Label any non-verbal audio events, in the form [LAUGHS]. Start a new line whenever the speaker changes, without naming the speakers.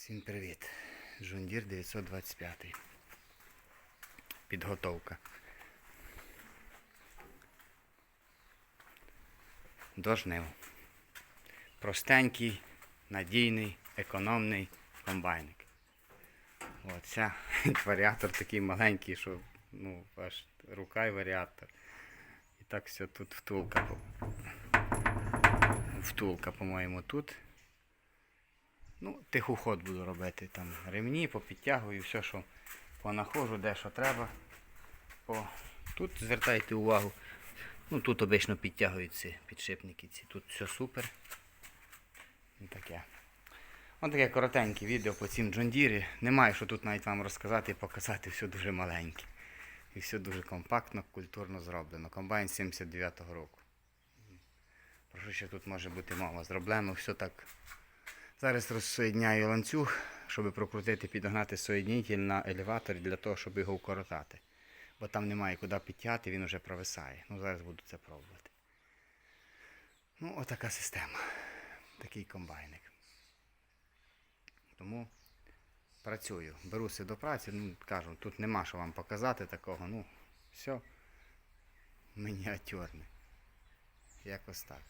Всім привіт. Жундір 925. Підготовка. До жнив. Простенький, надійний, економний комбайник. Оця [LAUGHS] варіатор такий маленький, що ну, аж рука і варіатор. І так все тут втулка. Втулка, по-моєму, тут. Ну, тихоход буду робити. Там ремні, попідтягую, все, що понаходжу, де що треба. По... Тут звертайте увагу. Ну, тут обично підтягуються підшипники ці. Тут все супер. І таке. Ось таке коротеньке відео по цим джондірі. Немає, що тут навіть вам розказати і показати, все дуже маленьке. І все дуже компактно, культурно зроблено. Комбайн 79-го року. Про що ще тут може бути мова? Зроблено все так Зараз розсоєдняю ланцюг, щоб прокрутити, підогнати соєднитель на елеваторі для того, щоб його укоротати. Бо там немає куди підтягти, він вже провисає. Ну, зараз буду це пробувати. Ну, отака система. Такий комбайник. Тому працюю. Беруся до праці, ну, кажу, тут нема що вам показати такого. Ну, все мініатюрне. Якось так.